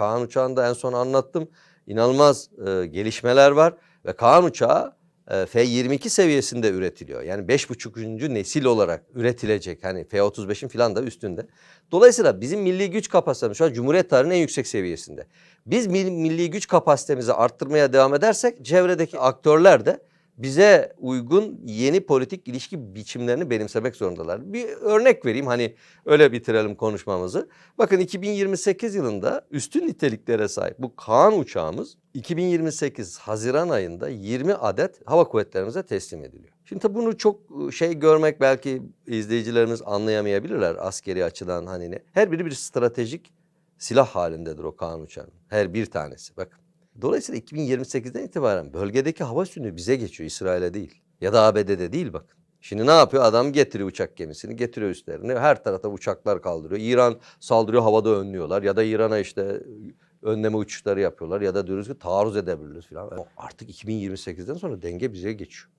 Kaan uçağında en son anlattım. İnanılmaz e, gelişmeler var ve Kaan uçağı e, F-22 seviyesinde üretiliyor. Yani 5.5. nesil olarak üretilecek. Hani F-35'in falan da üstünde. Dolayısıyla bizim milli güç kapasitemiz şu an Cumhuriyet tarihinin en yüksek seviyesinde. Biz mil- milli güç kapasitemizi arttırmaya devam edersek çevredeki aktörler de bize uygun yeni politik ilişki biçimlerini benimsemek zorundalar. Bir örnek vereyim hani öyle bitirelim konuşmamızı. Bakın 2028 yılında üstün niteliklere sahip bu Kaan uçağımız 2028 Haziran ayında 20 adet hava kuvvetlerimize teslim ediliyor. Şimdi tabii bunu çok şey görmek belki izleyicilerimiz anlayamayabilirler askeri açıdan hani ne. Her biri bir stratejik silah halindedir o Kaan uçağının. Her bir tanesi bakın. Dolayısıyla 2028'den itibaren bölgedeki hava üstünlüğü bize geçiyor İsrail'e değil. Ya da ABD'de değil bakın. Şimdi ne yapıyor? Adam getiriyor uçak gemisini, getiriyor üstlerine. Her tarafa uçaklar kaldırıyor. İran saldırıyor, havada önlüyorlar. Ya da İran'a işte önleme uçuşları yapıyorlar. Ya da diyoruz ki taarruz edebiliriz falan. Artık 2028'den sonra denge bize geçiyor.